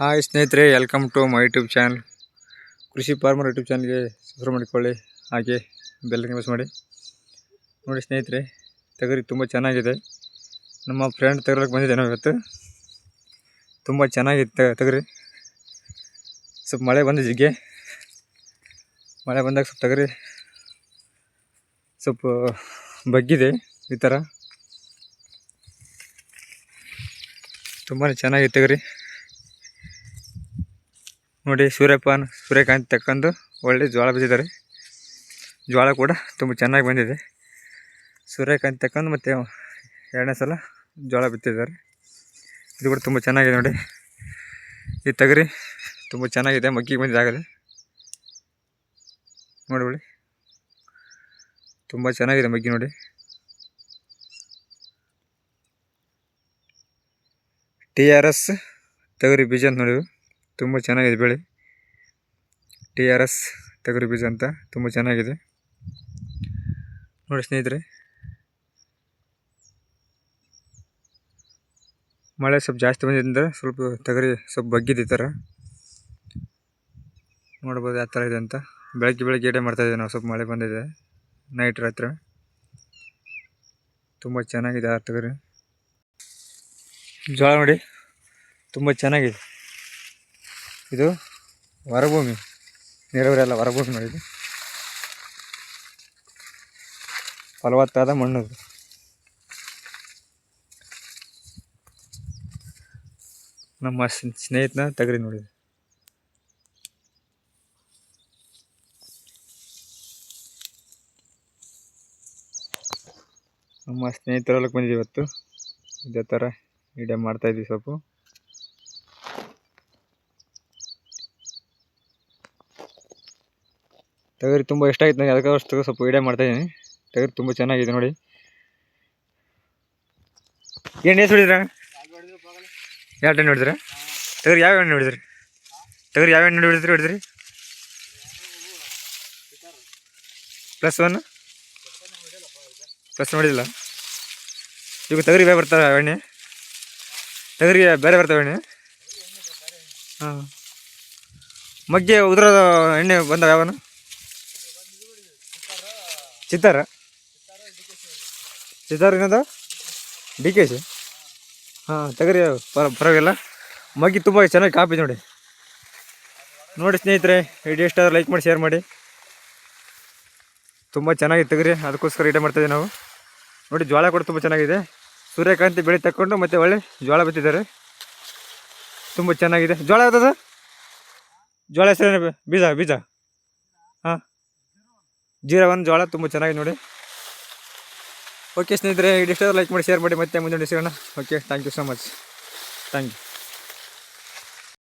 Hi ಸ್ನೇಹಿತರೆ welcome to my YouTube channel ಕೃಷಿ farmer YouTube ಚಾನಲ್ಗೆ ಸಬ್ಸ್ಕ್ರೈಬ್ ಮಾಡಿಕೊಳ್ಳಿ. ಹಾಗೆ ಬೆಲ್ ಯೂಸ್ ಮಾಡಿ. ನೋಡಿ ಸ್ನೇಹಿತರೆ, ತಗರಿ ತುಂಬ ಚೆನ್ನಾಗಿದೆ. ನಮ್ಮ ಫ್ರೆಂಡ್ ತಗೊಳಕ್ಕೆ ಬಂದಿದ್ದೆ ನಾವು ಇವತ್ತು. ತುಂಬ ಚೆನ್ನಾಗಿತ್ತು ತಗರಿ. ಸ್ವಲ್ಪ ಮಳೆ ಬಂದ ಜಿಗ್ಗೆ ಮಳೆ ಬಂದಾಗ ಸ್ವಲ್ಪ ತಗರಿ ಸ್ವಲ್ಪ ಬಗ್ಗಿದೆ ಈ ಥರ ತುಂಬಾ ಚೆನ್ನಾಗಿತ್ತು ತಗರಿ. ನೋಡಿ ಸೂರ್ಯಪಾನ, ಸೂರ್ಯಕಾಂತಿ ತಕ್ಕಂದು ಒಳ್ಳೆ ಜೋಳ ಬಿದ್ದಿದ್ದಾರೆ. ಜೋಳ ಕೂಡ ತುಂಬ ಚೆನ್ನಾಗಿ ಬಂದಿದೆ. ಸೂರ್ಯಕಾಂತಿ ತಕ್ಕಂದು ಮತ್ತು ಎರಡನೇ ಸಲ ಜೋಳ ಬಿತ್ತಿದ್ದಾರೆ. ಇದು ಕೂಡ ತುಂಬ ಚೆನ್ನಾಗಿದೆ ನೋಡಿ. ಈ ತಗರಿ ತುಂಬ ಚೆನ್ನಾಗಿದೆ, ಮಗ್ಗಿಗೆ ಬಂದಿದ್ದಾಗಲೇ ನೋಡಿ ತುಂಬ ಚೆನ್ನಾಗಿದೆ ಮಗ್ಗಿ ನೋಡಿ. ಟಿ ಆರ್ ಎಸ್ ತೊಗರಿ ಬೀಜ ಅಂತ ನೋಡಿ ತುಂಬ ಚೆನ್ನಾಗಿದೆ ಬೆಳೆ. ಟಿ ಆರ್ ಎಸ್ ತೊಗರಿ ಬೀಜ ಅಂತ ತುಂಬ ಚೆನ್ನಾಗಿದೆ. ನೋಡಿ ಸ್ನೇಹಿತರೆ. ಮಳೆ ಸ್ವಲ್ಪ ಜಾಸ್ತಿ ಬಂದಿದ್ದರಿಂದ ಸ್ವಲ್ಪ ತೊಗರಿ ಸ್ವಲ್ಪ ಬಗ್ಗಿದೆ ಥರ. ನೋಡ್ಬೋದು ಯಾವ ಥರ ಇದೆ ಅಂತ. ಬೆಳಗ್ಗೆ ಬೆಳಗ್ಗೆ ಎಡೆ ಮಾಡ್ತಾಯಿದ್ದೀವಿ ನಾವು, ಸ್ವಲ್ಪ ಮಳೆ ಬಂದಿದೆ. ನೈಟ್ ರಾತ್ರಿ. ತುಂಬ ಚೆನ್ನಾಗಿದೆ ಆ ತೊಗರಿ. ಜೋಳ ನೋಡಿ, ತುಂಬ ಚೆನ್ನಾಗಿದೆ. ಇದು ಹೊರಭೂಮಿ ನೀರಾವರಿ ಎಲ್ಲ ಹೊರಭೂಮಿ ನೋಡಿ ಇದು. ಫಲವತ್ತಾದ ಮಣ್ಣು ನಮ್ಮ ಸ್ನೇಹಿತನ ತಗರಿ ನೋಡಿ ನಮ್ಮ ಸ್ನೇಹಿತರ ಹೊಲಕ್ಕೆ ಬಂದಿದ್ದೀವಿ ಇವತ್ತು. ಇದೇ ಥರ ವಿಡಿಯೋ ಮಾಡ್ತಾಯಿದ್ವಿ ಸ್ವಲ್ಪ ಟಗರಿ ತುಂಬ ಇಷ್ಟ ಆಯ್ತು ನನಗೆ ಅದಕ್ಕೆ ಅಷ್ಟು ಸ್ವಲ್ಪ ವಿಡಿಯೋ ಮಾಡ್ತಾಯಿದ್ದೀನಿ ತಗರಿ ತುಂಬ ಚೆನ್ನಾಗಿದೆ ನೋಡಿ. ಏನು ಎಷ್ಟು ಹೊಡಿದ್ರ ಎಣ್ಣೆ ಹೊಡಿದ್ರ ತಗರಿ ಯಾವ ಎಣ್ಣೆ ಹೊಡಿದ್ರಿ ತಗರಿ ಯಾವ ಎಣ್ಣೆ ಹೊಡಿದ್ರಿ ಹೊಡಿದ್ರಿ ಪ್ಲಸ್ ಒನ್ ಪ್ಲಸ್ ನೋಡಿಲ್ಲ ಈಗ ತಗರಿ ಬೇರೆ ಬರ್ತಾವೆ ಎಣ್ಣೆ? ತಗರಿಗೆ ಬೇರೆ ಬರ್ತಾವೆ ಎಣ್ಣೆ? ಹಾಂ. ಮಗ್ಗೆ ಉದುರೋದು ಎಣ್ಣೆ ಬಂದಾವ ಯಾವನು? ಚಿತ್ತಾರ? ಚಿತ್ತಾರ ಏನದ? ಡಿ ಕೆ ಸಿ ಹಾಂ, ತಗರಿ, ಪರ, ಪರವಾಗಿಲ್ಲ. ಮಗ್ಗಿ ತುಂಬ ಚೆನ್ನಾಗಿ ಕಾಪಿ ನೋಡಿ. ನೋಡಿ ಸ್ನೇಹಿತರೆ ವಿಡಿಯೋ ಇಷ್ಟ ಲೈಕ್ ಮಾಡಿ ಶೇರ್ ಮಾಡಿ. ತುಂಬ ಚೆನ್ನಾಗಿ ತೆಗ್ರಿ, ಅದಕ್ಕೋಸ್ಕರ ಇಡೇ ಮಾಡ್ತಾಯಿದ್ದೀವಿ ನಾವು. ನೋಡಿ ಜೋಳ ಕೂಡ ತುಂಬ ಚೆನ್ನಾಗಿದೆ. ಸೂರ್ಯಕಾಂತಿ ಬೆಳೆ ತಕ್ಕೊಂಡು ಮತ್ತೆ ಒಳ್ಳೆ ಜೋಳ ಬಿತ್ತಿದ್ದಾರೆ. ತುಂಬ ಚೆನ್ನಾಗಿದೆ. ಜೋಳ ಯಾವ್ದದ? ಜೋಳ ಹೆಸರೇನು? ಬೀಜ ಬೀಜ. ಹಾಂ. ಜೀರಾ ಒಂದು ಜೋಳ ತುಂಬ ಚೆನ್ನಾಗಿ ನೋಡಿ. ಓಕೆ ಸ್ನೇಹಿತರೆ ಇದಿಷ್ಟ ಲೈಕ್ ಮಾಡಿ ಶೇರ್ ಮಾಡಿ, ಮತ್ತೆ ಮುಂದೆ ಸಿಗೋಣ. Okay thank you so much thank you